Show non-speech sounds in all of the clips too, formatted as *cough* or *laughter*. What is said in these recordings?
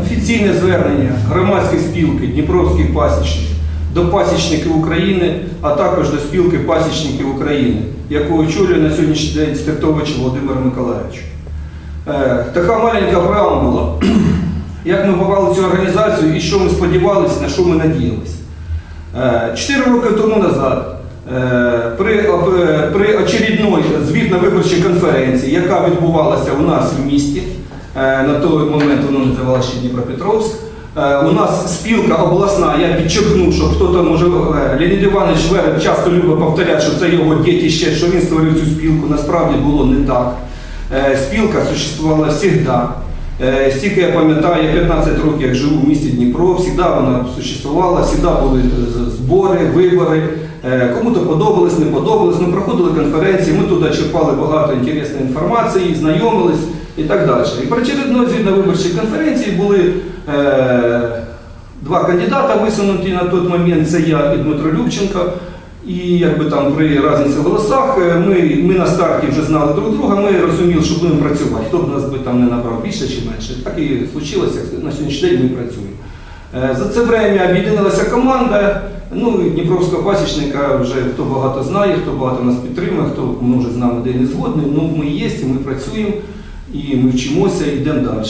Офіційне звернення громадської спілки Дніпровських пасічників до пасічників України, а також до спілки пасічників України, яку очолює на сьогоднішній день Стертович Володимир Миколаївич. Е, така маленька преамбула. *clears throat* Як ми бували цю організацію і що ми сподівалися, на що ми надіялися. Е, Чотири роки тому назад е, при, при очередной звітно-виборчій конференції, яка відбувалася у нас в місті, на той момент воно називалося ще Дніпропетровськ, е, у нас спілка обласна, я підчеркнув, що хто там може, е, Леонід Іванович Вереб часто любить повторяти, що це його дітище, що він створив цю спілку, насправді було не так. Е, Спілка существувала завжди. Е, Стільки я пам'ятаю, я 15 років як живу в місті Дніпро, завжди вона существувала, завжди були е, збори, вибори. Е, Кому-то подобалось, не подобалось. Ми проходили конференції, ми туди черпали багато інтересної інформації, знайомились і так далі. І при очередної звітно-виборчій конференції були е, два кандидата висунуті на той момент, це я і Дмитро Любченко. І якби там при різниці в голосах е, ми, ми на старті вже знали друг друга, ми розуміли, що будемо працювати. Хто б нас би там не набрав більше чи менше. Так і случилося, на сьогоднішній день ми працюємо. Е, За це время об'єдналася команда. Ну, Дніпровського пасічника вже хто багато знає, хто багато нас підтримує, хто може з нами де не згодний. Ну, ми є, і ми працюємо, і ми вчимося, і йдемо далі.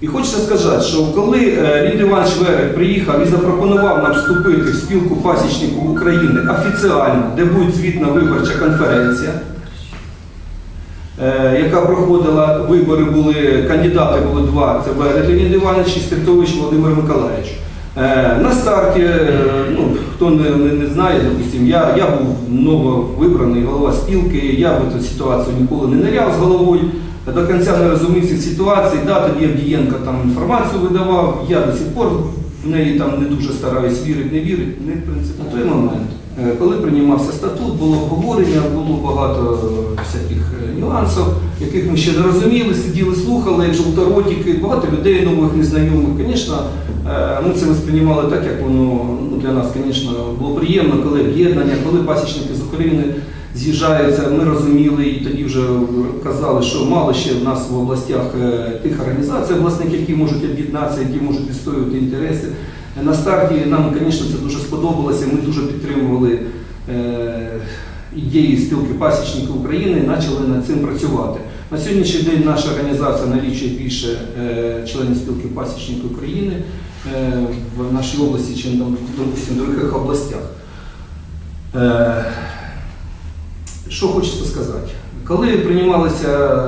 І хочеться сказати, що коли е, Лід Іванович Верек приїхав і запропонував нам вступити в спілку пасічників України офіціально, де буде звітна виборча конференція, е, яка проходила, вибори були, кандидати були два, це Верек Леонід Іванович і Стертович Володимир Миколаївич. Е, На старті, ну, хто не, не, не знає, допустим, я, я був нововибраний голова спілки, я в цю ситуацію ніколи не ниряв з головою, до кінця не розумів цих ситуацій, да, тоді Авдієнко там інформацію видавав, я до сих пор в неї там не дуже стараюсь вірити, не вірити, не в принципі. На той момент, е, коли приймався статут, було обговорення, було багато е, всяких е, нюансів, яких ми ще не розуміли, сиділи, слухали, як жовторотики, багато людей нових, незнайомих. Звісно, ми це восприймали так, як воно ну, для нас, звісно, було приємно, коли об'єднання, коли пасічники з України з'їжджаються, ми розуміли і тоді вже казали, що мало ще в нас в областях е, тих організацій обласних, які можуть об'єднатися, які можуть відстоювати інтереси. На старті нам, звісно, це дуже сподобалося. Ми дуже підтримували е, ідеї спілки пасічників України і почали над цим працювати. На сьогоднішній день наша організація налічує більше е, членів спілки пасічників України в нашій області, ніж в інших областях. Е, що хочеться сказати? Коли приймалися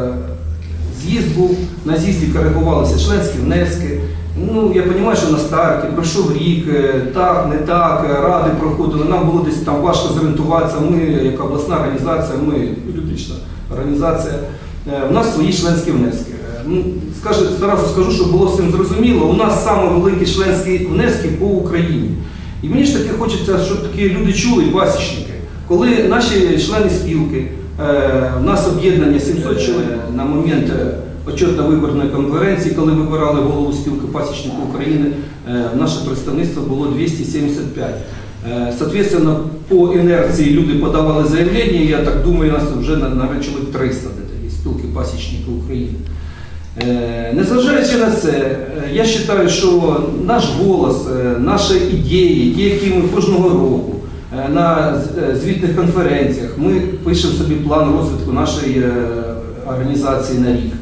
з'їзд був, на з'їзді коригувалися членські внески. Ну, я розумію, що на старті пройшов рік, е, так, не так, е, ради проходили, нам було десь там важко зорієнтуватися. Ми, як обласна організація, ми юридична організація, е, у нас свої членські внески. Е, Ну, скажу, одразу скажу, щоб було всім зрозуміло, у нас саме великі членські внески по Україні. І мені ж таки хочеться, щоб такі люди чули, пасічники. Коли наші члени спілки, е, в нас об'єднання 700 чоловік на момент е, почетно-виборної конференції, коли вибирали голову спілки пасічників України, е, наше представництво було 275. Е, Соответственно, по інерції люди подавали заявлення, я так думаю, нас вже чоловік 300 де є спілки пасічників України. Е, Незважаючи на це, е, я вважаю, що наш голос, е, наші ідеї, ті, які ми кожного року е, на е, звітних конференціях, ми пишемо собі план розвитку нашої е, організації на рік,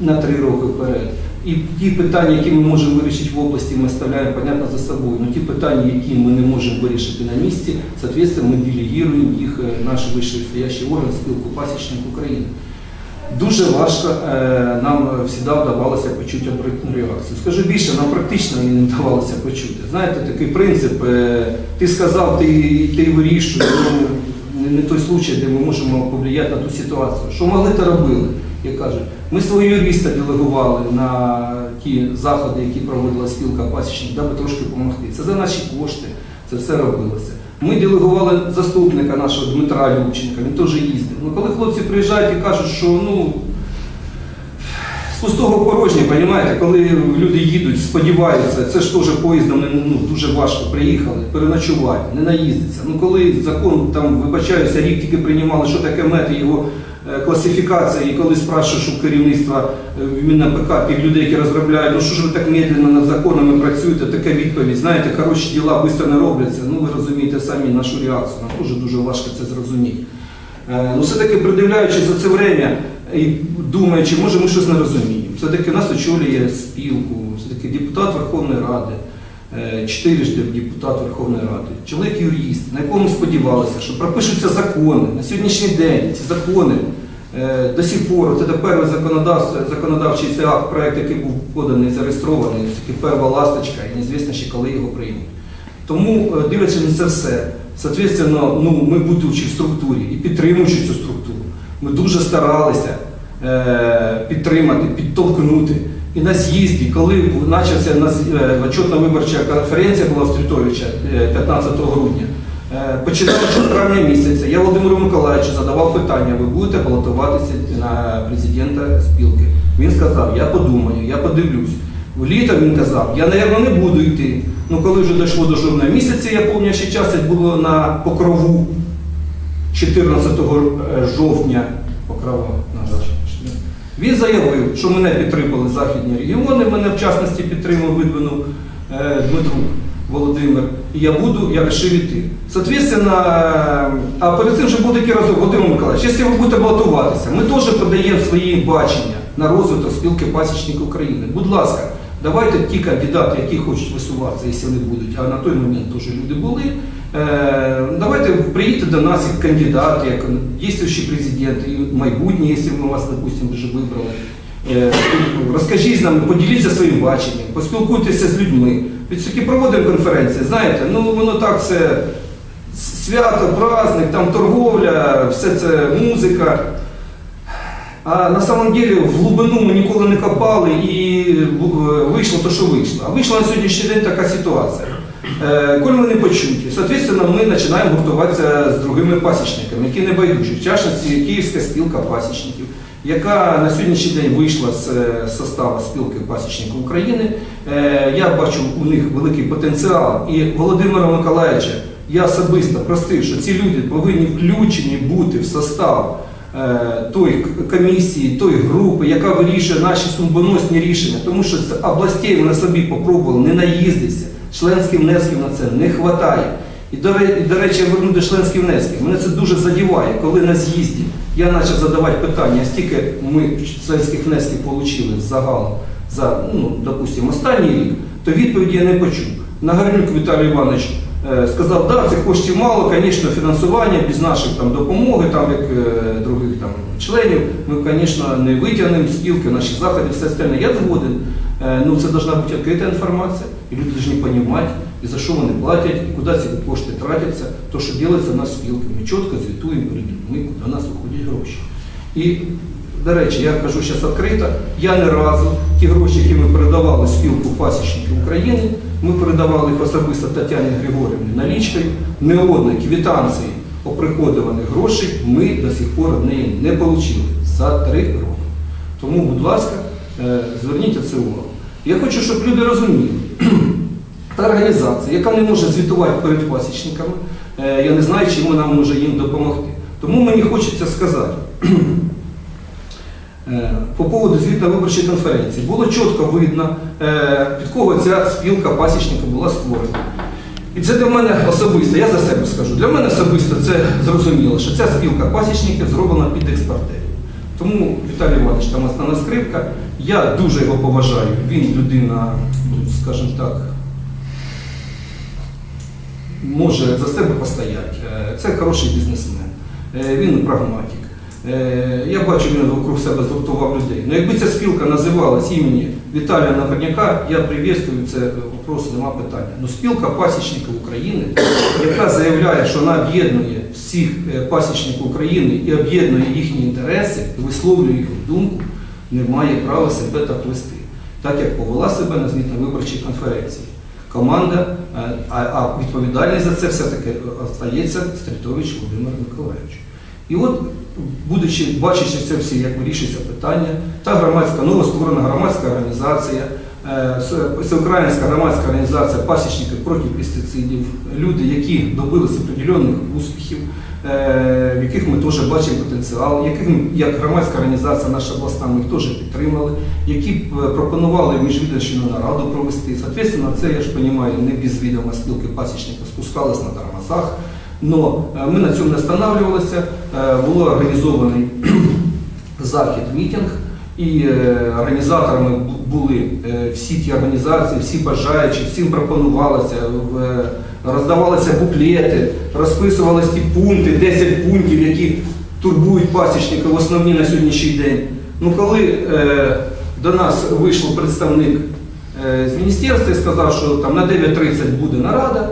на три роки вперед. І ті питання, які ми можемо вирішити в області, ми ставляємо, понятно, за собою. Но ті питання, які ми не можемо вирішити на місці, відповідно, ми делегуємо їх наш вищий стоящий орган спілку пасічників України. Дуже важко е, нам завжди вдавалося почути обратну реакцію. Скажу більше, нам практично не вдавалося почути. Знаєте, такий принцип, е, ти сказав, ти, ти вирішуєш, ну, не, той случай, де ми можемо повлияти на ту ситуацію. Що могли, то робили. Я кажу, ми свого юриста делегували на ті заходи, які проводила спілка пасічників, даби трошки допомогти. Це за наші кошти, це все робилося. Ми делегували заступника нашого Дмитра Любченка, він теж їздив. Ну, коли хлопці приїжджають і кажуть, що ну, з пустого порожня, розумієте, коли люди їдуть, сподіваються, це ж теж поїздом ну, дуже важко приїхали, переночувати, не наїздиться. Ну коли закон там, вибачаюся, рік тільки приймали, що таке мети його класифікація, і коли спрашуєш у керівництва е, в МінАПК, тих людей, які розробляють, ну що ж ви так медленно над законами працюєте, така відповідь, знаєте, хороші діла швидко не робляться. Ну ви розумієте самі нашу реакцію, нам дуже дуже важко це зрозуміти. Е, Ну, все-таки придивляючись за це время і думаючи, може ми щось не розуміємо. Все-таки нас очолює спілку, все-таки депутат Верховної Ради, е, чотирижди депутат Верховної Ради, чоловік юрист, на якому сподівалися, що пропишуться закони. На сьогоднішній день ці закони е, до сих пор, це перший законодавчий цей акт, проект, який був поданий, зареєстрований, це перша ласточка, і неізвісно ще коли його приймуть. Тому, е, дивлячись на це все, соответственно, ну, ми будучи в структурі і підтримуючи цю структуру, ми дуже старалися е, підтримати, підтолкнути. І на з'їзді, коли почався е, отчетно-виборча конференція була в Стрітовича е, 15 грудня, е, починаючи травня місяця, я Володимиру Миколаївичу задавав питання, ви будете балотуватися на президента спілки. Він сказав, я подумаю, я подивлюсь. Літо він казав, я, мабуть, не буду йти. Ну, коли вже дійшло до жовтня місяця, я пам'ятаю, ще час було на покрову 14 жовтня, покрова на жаль. Він заявив, що мене підтримали західні регіони, мене в частності підтримав видвинув е, Дмитрук Володимир, і я буду, я вирішив іти. Соответственно, е, а перед цим вже буде такий разок, Володимир Миколаївич, якщо ви будете балотуватися, ми теж подаємо свої бачення на розвиток спілки пасічників України. Будь ласка, давайте ті кандидати, які хочуть висуватися, якщо вони будуть, а на той момент теж люди були. Е, Давайте приїдьте до нас як кандидат, як діючий президент, і майбутнє, якщо ми вас, допустимо, вже вибрали. Е, Розкажіть нам, поділіться своїм баченням, поспілкуйтеся з людьми. Від таки проводимо конференції, знаєте, ну воно так все свято, праздник, там торговля, все це музика. А на самом деле в глибину ми ніколи не копали і е, вийшло те, що вийшло. А вийшла на сьогоднішній день така ситуація. Е, Коли вони почуті, соответственно, ми починаємо гуртуватися з другими пасічниками, які не байдужі. В частності Київська спілка пасічників, яка на сьогоднішній день вийшла з е, составу спілки пасічників України. Е, Я бачу у них великий потенціал. І Володимира Миколаївича я особисто просив, що ці люди повинні включені бути в состав тої комісії, тої групи, яка вирішує наші судьбоносні рішення, тому що з областей ми на собі попробували не наїздитися. Членських внесків на це не вистачає. І до, речі, я верну до членських. Мене це дуже задіває, коли на з'їзді я почав задавати питання, а стільки ми членських внесків отримали загалом за, ну, допустимо, останній рік, то відповіді я не почув. Нагарнюк Віталій Іванович е, сказав, да, це коштів мало, звісно, фінансування без нашої там, допомоги, там, як е, других там, членів, ми, звісно, не витягнемо спілки, наші заходи, все остальне. Я згоден. Е, Ну, це повинна бути відкрита інформація, і люди повинні розуміти, і за що вони платять, і куди ці кошти тратяться, то, що робиться в нас спілки. Ми чітко звітуємо перед людьми, куди у нас виходять гроші. І, до речі, я кажу зараз відкрито, я не разу ті гроші, які ми передавали спілку пасічників України, ми передавали їх особисто Тетяні Григорівні налічкою, не одної квітанції оприходованих грошей ми до сих пор від неї не отримали за три роки. Тому, будь ласка, е, зверніть це увагу. Я хочу, щоб люди розуміли, та організація, яка не може звітувати перед пасічниками, е, я не знаю, чим вона може їм допомогти. Тому мені хочеться сказати, *clears throat* е, по поводу звітно-виборчої конференції, було чітко видно, е, під кого ця спілка пасічників була створена. І це для мене особисто, я за себе скажу, для мене особисто це зрозуміло, що ця спілка пасічників зроблена під експортерів. Тому Віталій Іванович там основна скрипка. Я дуже його поважаю. Він людина, ну, скажімо так, може за себе постояти. Е, Це хороший бізнесмен. Е, Він прагматик. Е, Я бачу, він вокруг себе згуртував людей. Ну, якби ця спілка називалась імені Віталія Нагорняка, я приветствую це вопрос, нема питання. Ну, спілка пасічників України, яка заявляє, що вона об'єднує всіх пасічників України і об'єднує їхні інтереси, висловлює їхню думку, не має права себе так вести, так як повела себе на звітно-виборчій конференції. Команда, е, а, а відповідальність за це все-таки остається Стрітович Володимир Миколаївич. І от, будучи, бачачи це всі, як вирішується питання, та громадська, новостворена громадська організація, е, Всеукраїнська громадська організація пасічників проти пестицидів, люди, які добилися определених успіхів, в яких ми теж бачимо потенціал, яких як громадська організація наша обласна, ми їх теж підтримали, які е, пропонували міжвідомчину нараду провести. Соответственно, це я ж розумію, не без відома спілки пасічників спускались на тормозах. Но е, ми на цьому не останавливалися. Е, Було організований *clears throat* захід, мітинг, і е, організаторами були е, всі ті організації, всі бажаючі, всім пропонувалося, в- е, роздавалися буклети, розписувалися ті пункти, 10 пунктів, які турбують пасічників основні на сьогоднішній день. Ну, коли е, до нас вийшов представник е, з міністерства і сказав, що там на 9.30 буде нарада,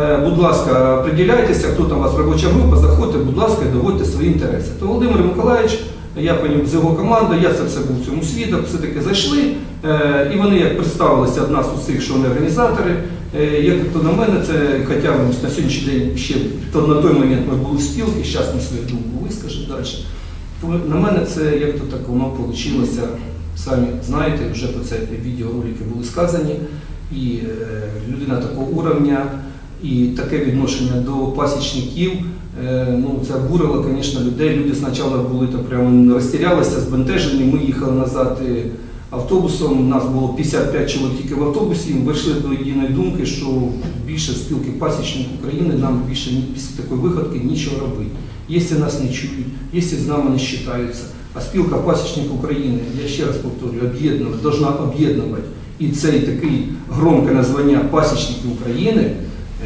Е, Будь ласка, приділяйтеся, хто там у вас робоча група, заходьте, будь ласка, доводьте свої інтереси. То Володимир Миколаївич, я понім з його командою, я це все був в цьому свідок, все-таки зайшли, е, і вони як представилися від нас усіх, що вони організатори. Е, Як то на мене, це хоча на сьогоднішній день ще то на той момент ми були в спілки, зараз ми свою думку вискажемо далі. На мене це як то так воно вийшло. Самі знаєте, вже про це відеоролики були сказані. І е, людина такого уровня, і таке відношення до пасічників, е, ну це обурило, звісно, людей. Люди спочатку були там прямо розтірялися, збентежені. Ми їхали назад е, автобусом. У нас було 55 чоловік в автобусі. Ми вийшли до єдиної думки, що більше спілки пасічників України нам більше після такої виходки нічого робити. Якщо нас не чують, якщо з нами не вважаються. А спілка пасічників України, я ще раз повторюю, об'єднувати, должна об'єднувати і цей такий громке названня пасічників України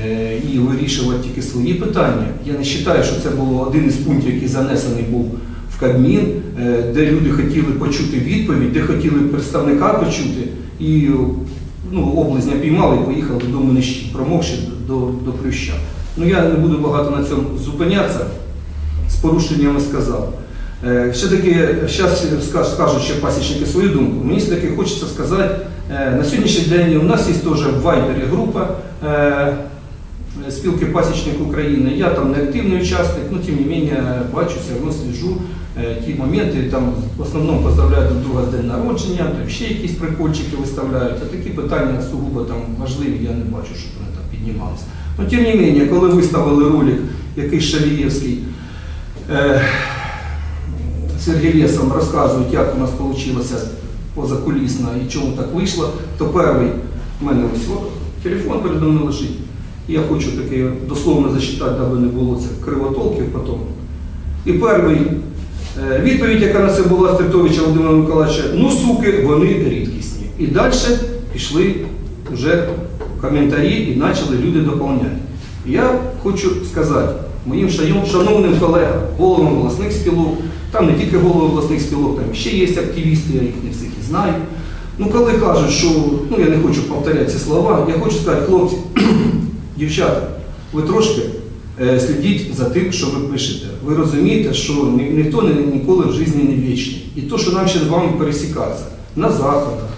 е, і вирішувати тільки свої питання. Я не вважаю, що це було один із пунктів, який занесений був в Кабмін, е, де люди хотіли почути відповідь, де хотіли представника почути, і ну, облизня піймали і поїхали додому нижчі, промовши до, до Плюща. Ну я не буду багато на цьому зупинятися, з порушеннями сказав. Е, Все-таки зараз скажуть ще пасічники свою думку. Мені все-таки хочеться сказати, е, на сьогоднішній день у нас є теж в Вайбері група спілки пасічників України. Я там не активний учасник, але тим не менше бачу, все одно ті моменти, там в основному поздравляють друг друга з день народження, там ще якісь прикольчики виставляють, а такі питання сугубо там важливі, я не бачу, щоб вони там піднімалися. Ну, тим не менше, коли виставили ролик якийсь Шалієвський, е, Сергій Лєсом розказують, як у нас вийшло позакулісно і чому так вийшло, то перший в мене ось о, телефон передо мною лежить. Я хочу таке дословно зачитати, даби не було це кривотолків потім. І перший е, відповідь, яка на це була Стритовича Володимира Миколаївича, ну суки, вони рідкісні. І далі пішли вже коментарі і почали люди доповняти. Я хочу сказати моїм шановним колегам, головам обласних спілок, там не тільки голови обласних спілок, там ще є активісти, я їх не всіх і знаю. Ну, коли кажуть, що ну я не хочу повторяти ці слова, я хочу сказати, хлопці, *clears throat* дівчата, ви трошки е, слідіть за тим, що ви пишете. Ви розумієте, що ні, ніхто не, ніколи в житті не вічний. І то, що нам ще з вами пересікатися на заходах,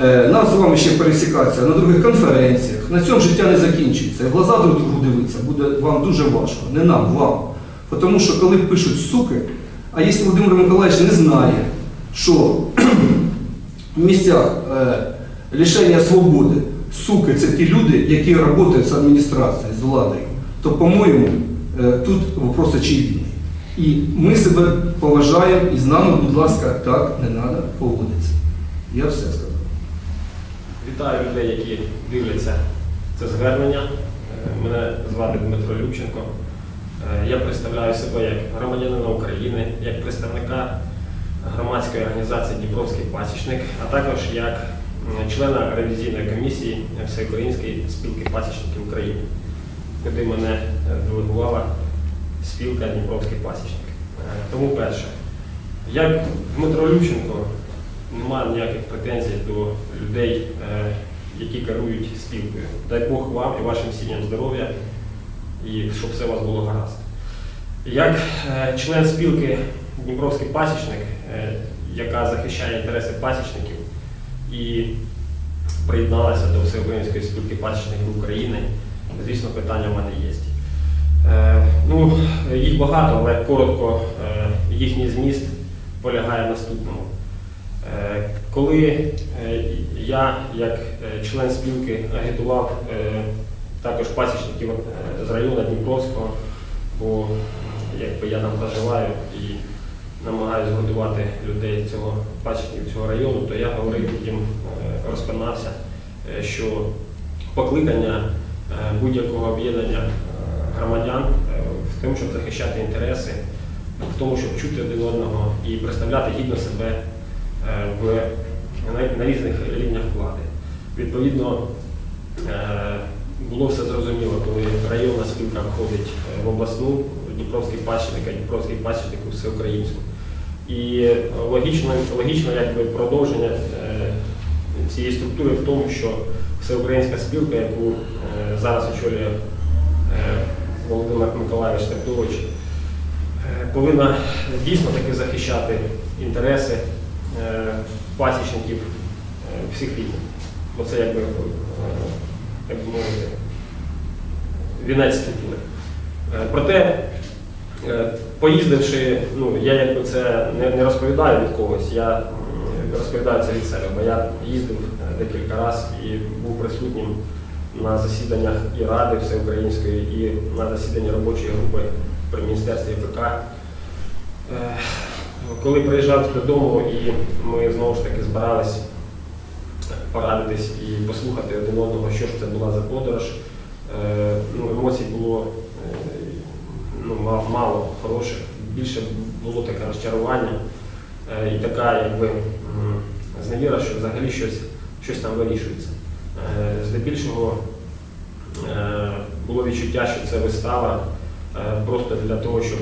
е, нас з вами ще пересікатися на других конференціях, на цьому життя не закінчується. Глаза друг другу дивитися буде вам дуже важко, не нам, вам. Тому що коли пишуть суки, а якщо Володимир Миколаївич не знає, що в місцях е, лишення свободи суки це ті люди, які працюють з адміністрацією, з владою, то, по-моєму, е, тут вопрос очевидний. І ми себе поважаємо, і з нами, будь ласка, так не треба поводитися. Я все сказав. Вітаю людей, які дивляться це звернення. Е, Мене звати Дмитро Любченко. Е, Я представляю себе як громадянина України, як представника громадської організації Дніпровський пасічник, а також як члена ревізійної комісії Всеукраїнської спілки пасічників України, куди мене е, делегувала спілка Дніпровський пасічник. Е, Тому перше, як Дмитро Любченко, немає ніяких претензій до людей, е, які керують спілкою. Дай Бог вам і вашим сім'ям здоров'я, і щоб все у вас було гаразд. Як член спілки Дніпровський пасічник, яка захищає інтереси пасічників і приєдналася до Всеукраїнської спілки пасічників України, звісно, питання в мене є. Е, Ну, їх багато, але коротко е, їхній зміст полягає в наступному. Е, Коли я, як член спілки, агітував також пасічників з району Дніпровського бо якби я там проживаю і намагаюся згодувати людей цього пачків цього району, то я говорив їм, розпинався, що покликання будь-якого об'єднання е, громадян е, в тому, щоб захищати інтереси, в тому, щоб чути один одного і представляти гідно себе е, в, на, різних рівнях влади. Відповідно, е, було все зрозуміло, коли районна спілка входить е, в обласну, Дніпровський пасічник, а Дніпровський пасічник у всеукраїнську. І е, логічно, логічно якби продовження е, цієї структури в тому, що всеукраїнська спілка, яку е, зараз очолює е, Володимир Миколаївич Сертович, е, повинна дійсно таки захищати інтереси пасічників всіх рівнів. Бо це якби, як би мовити, вінець структури. Проте, поїздивши, ну, я якби це не, розповідаю від когось, я розповідаю це від себе, бо я їздив е, декілька разів і був присутнім на засіданнях і Ради Всеукраїнської, і на засіданні робочої групи при Міністерстві ПК. Е, Коли приїжджав додому і ми знову ж таки збирались порадитись і послухати один одного, що ж це була за подорож, е, ну, емоцій було ну, мало хороших, більше було таке розчарування і така якби зневіра, що взагалі щось, щось там вирішується. Е, Здебільшого е, було відчуття, що це вистава е, просто для того, щоб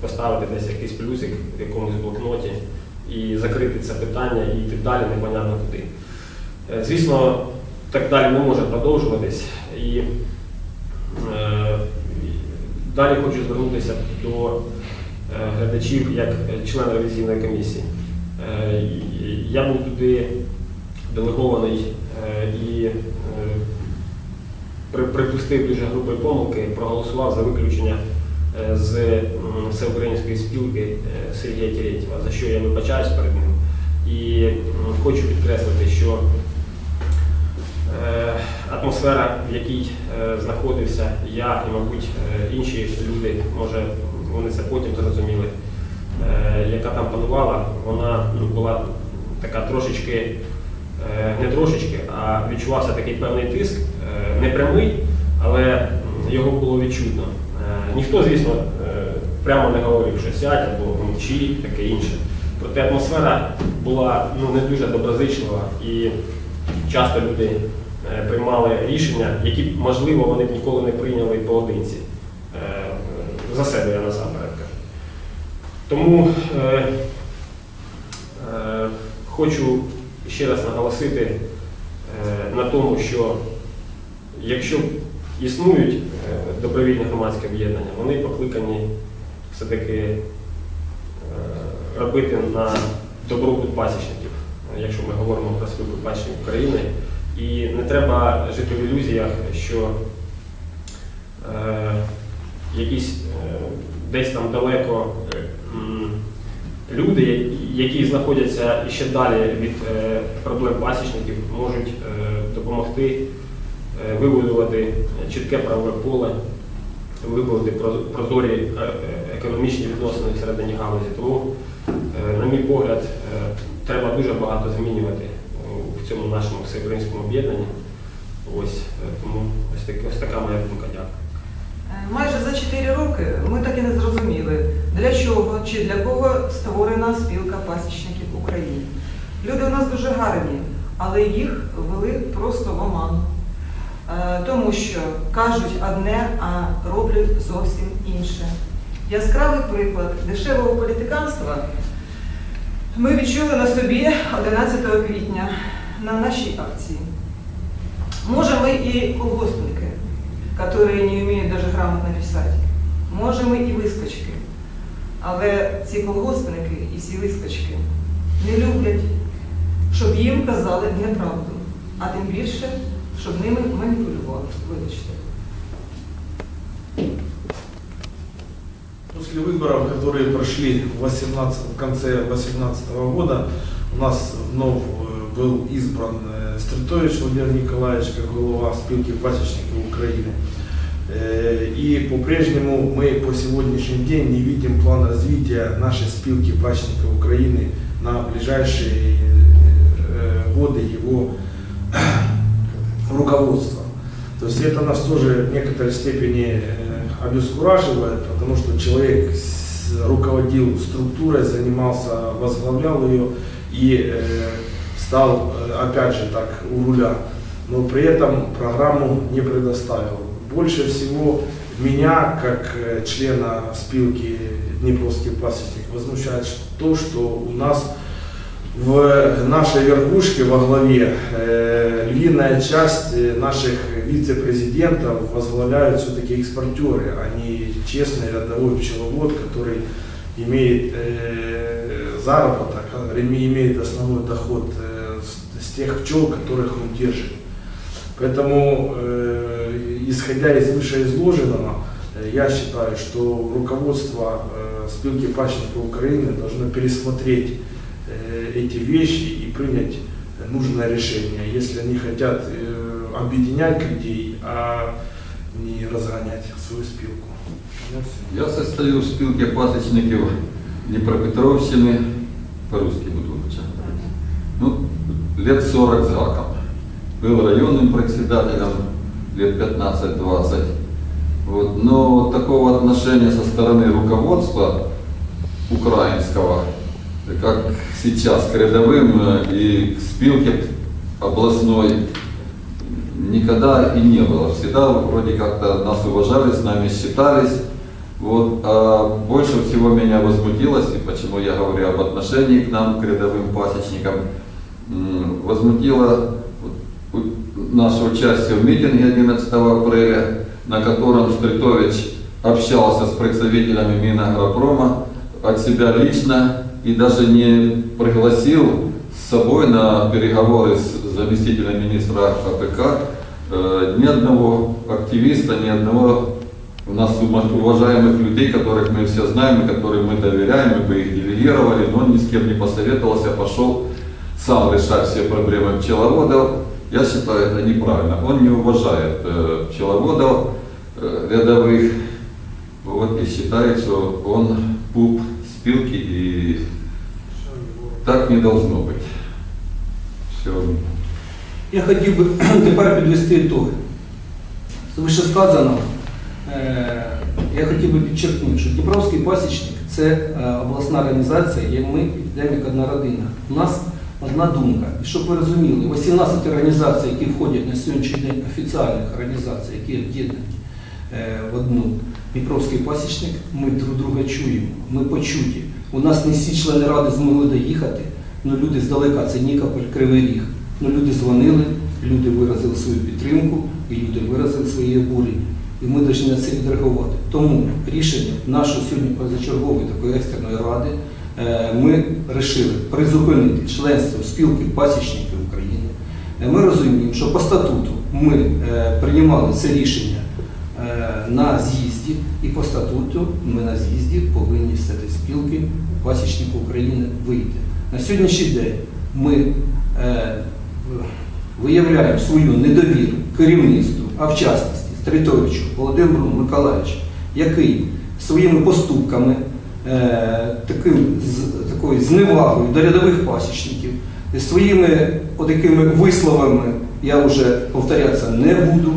поставити десь якийсь плюсик в якомусь блокноті і закрити це питання і йти далі непонятно куди. Звісно, так далі не може продовжуватись. І далі хочу звернутися до глядачів як е, член ревізійної комісії. Е, Я був туди делегований е, і е, припустив дуже грубої помилки, проголосував за виключення з всеукраїнської спілки Сергія Терентьєва, за що я вибачаюсь перед ним. І хочу підкреслити, що атмосфера, в якій знаходився я і, мабуть, інші люди, може, вони це потім зрозуміли, яка там панувала, вона ну, була така трошечки, е, не трошечки, а відчувався такий певний тиск, е, не прямий, але його було відчутно. Е, Ніхто, звісно, е, прямо не говорив, що сядь або мовчи, таке інше. Проте атмосфера була ну, не дуже доброзичлива і часто люди е, приймали рішення, які, можливо, вони б ніколи не прийняли поодинці. Е, За себе я насамперед. Тому е, е, хочу ще раз наголосити е, на тому, що якщо існують е, добровільні громадські об'єднання, вони покликані все-таки е, робити на добробут пасічників, якщо ми говоримо про спілку пасічників України. І не треба жити в ілюзіях, що е, якісь е, десь там далеко люди, які знаходяться ще далі від е, проблем пасічників, можуть е, допомогти е, вибудувати чітке правове поле, вибудувати прозорі економічні відносини всередині галузі. Тому, на мій погляд, треба дуже багато змінювати в цьому нашому всеукраїнському об'єднанні. Ось тому ось, так, ось така моя думка. Дякую. Майже за 4 роки ми так і не зрозуміли, для чого чи для кого створена спілка пасічників України. Люди у нас дуже гарні, але їх вели просто в оману. Е, Тому що кажуть одне, а роблять зовсім інше. Яскравий приклад дешевого політиканства ми відчули на собі 11 квітня на нашій акції. Може, мы и колгоспники, которые не умеют даже грамотно писать. Може, ми і вискочки. Але ці колгоспники і ці вискочки не люблять, щоб їм казали неправду, а тим більше, щоб ними маніпулювали. Вибачте. После выборов, которые прошли в, 18, в конце 2018 года, у нас вновь э, был избран э, Стритович Владимир Николаевич как глава спилки пасечников Украины. Э, И по-прежнему мы по сегодняшний день не видим план развития нашей спилки пачников Украины на ближайшие э, годы его *clears throat* руководства. То есть это нас тоже в некоторой степени э, обескураживает, потому что человек с- руководил структурой, занимался, возглавлял ее и э, стал, э, опять же, так, у руля, но при этом программу не предоставил. Больше всего меня, как э, члена спилки Днепровский пасечник, возмущает то, что у нас в нашей верхушке во главе э, львиная часть наших вице-президентов возглавляют все-таки экспортеры, а не честный рядовой пчеловод, который имеет э, заработок, име- имеет основной доход э, с, с тех пчел, которых он держит. Поэтому, э, исходя из вышеизложенного, э, я считаю, что руководство э, спилки пачников Украины должно пересмотреть э, эти вещи и принять нужное решение, если они хотят э, объединять людей, а не разгонять свою спилку. Ну, всё. Я состою в спілці пасічників Дніпропетровщини, по-русски буду лучше. Ну, лет 40 с гаком. Был районным председателем лет 15-20. Вот. Но такого отношения со стороны руководства украинского, как сейчас к рядовым э, и к спилке областной, никогда и не было. Всегда вроде как-то нас уважали, с нами считались. Вот, а больше всего меня возмутилось, и почему я говорю об отношении к нам, к рядовым пасечникам, возмутило наше участие в митинге 11 апреля, на котором Стритович общался с представителями Минагропрома от себя лично и даже не пригласил с собой на переговоры с заместителем министра АПК э, ни одного активиста, ни одного у нас уважаемых людей, которых мы все знаем и которым мы доверяем, мы бы их делегировали, но он ни с кем не посоветовался, пошел сам решать все проблемы пчеловодов. Я считаю это неправильно. Он не уважает э, пчеловодов э, рядовых вот, и считает, что он пуп спилки и так не должно быть. Все. Я хотів би *clears throat* тепер підвести ітоги. З вищесказаного е, я хотів би підчеркнути, що Дніпровський пасічник це е, обласна організація, як ми йдемо як одна родина. У нас одна думка. І щоб ви розуміли, 18 організацій, які входять на сьогоднішній день офіціальних організацій, які об'єднані е, в одну Дніпровський пасічник, ми друг друга чуємо, ми почуті. У нас не всі члени ради змогли доїхати, але люди здалека, це Нікополь, Кривий Ріг. Ну, люди дзвонили, люди виразили свою підтримку і люди виразили свої обурення. І ми повинні на це відреагувати. Тому рішення нашої сьогодні позачергової такої екстреної ради ми вирішили призупинити членство спілки пасічників України. Е, Ми розуміємо, що по статуту ми е, приймали це рішення е, на з'їзді, і по статуту ми на з'їзді повинні цієї спілки пасічників України вийти. На сьогоднішній день ми е, виявляємо свою недовіру керівництву, а в частності Стритовичу Володимиру Миколаївичу, який своїми поступками, е, таким, з, такою зневагою до рядових пасічників, своїми отакими висловами, я вже повторятися не буду,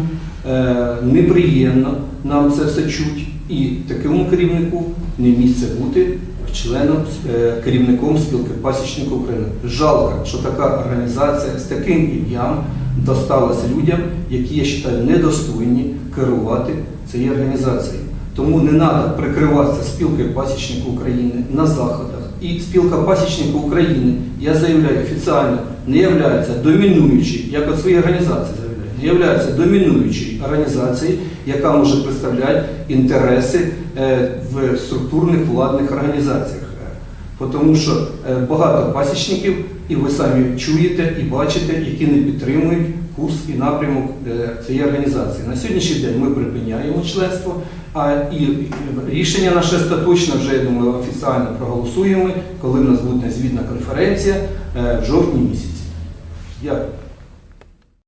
е, неприємно нам це все чуть, і такому керівнику не місце бути членом е, керівником спілки пасічників України. Жалко, що така організація з таким ім'ям досталася людям, які я вважаю недостойні керувати цією організацією. Тому не треба прикриватися спілкою пасічників України на заходах. І спілка пасічників України, я заявляю офіційно, не є домінуючою, як от свої організації заявляю, не є домінуючою організацією, яка може представляти інтереси е, в структурних владних організаціях. Е, Тому що е, багато пасічників, і ви самі чуєте і бачите, які не підтримують курс і напрямок цієї організації. На сьогоднішній день ми припиняємо членство, а і рішення наше остаточне вже я думаю офіційно проголосуємо, коли в нас буде звітна конференція е, в жовтні місяці. Дякую.